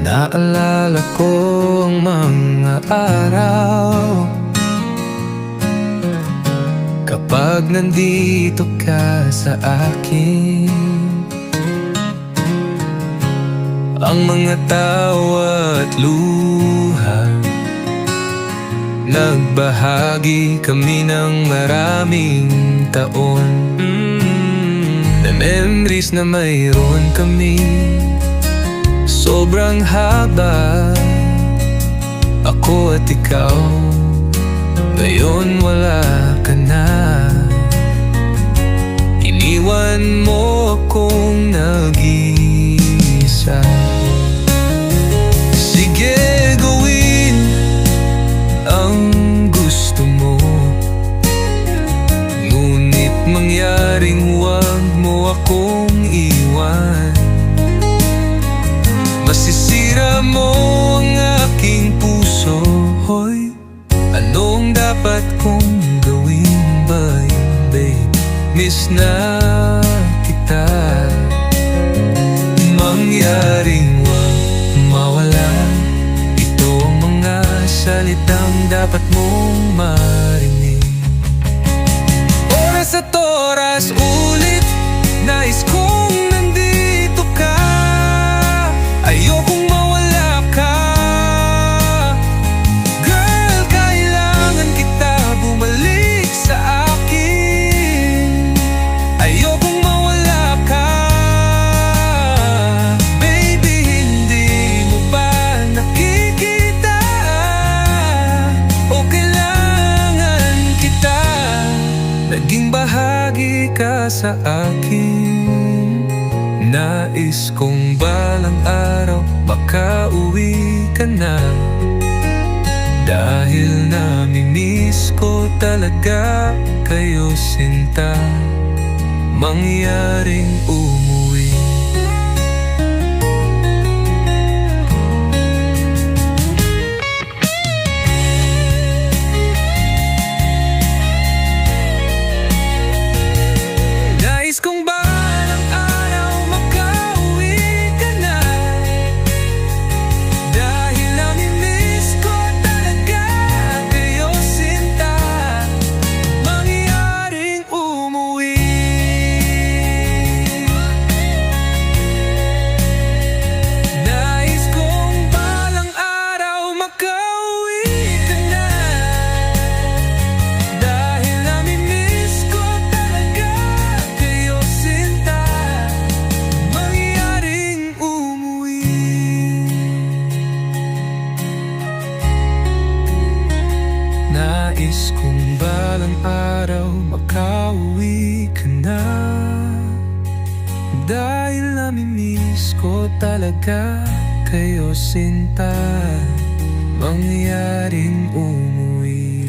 Naalala ko ang mga araw. Kapag nandito ka sa akin Ang mga tawa at luha Nagbahagi kami ng maraming taon. Mm, Na memories na mayroon kami Sobrang haba. Ako at ikaw. Ngayon wala ka na. Iniwan mo akong nag-iisa Mo ang aking puso Hoy, anong dapat kong gawin ba yun, babe? Miss na kita. Mangyaring wag mawala. Ito ang mga salitang dapat mong marinig. Oras at oras ulit Nais sa akin. Nais kong balang araw Makauwi ka na. Dahil namimiss ko talaga kayo sinta. Mangyaring umuwi Nais kong balang araw makauwi ka na. Dahil namimiss ko talaga kayo sinta. Mangyaring umuwi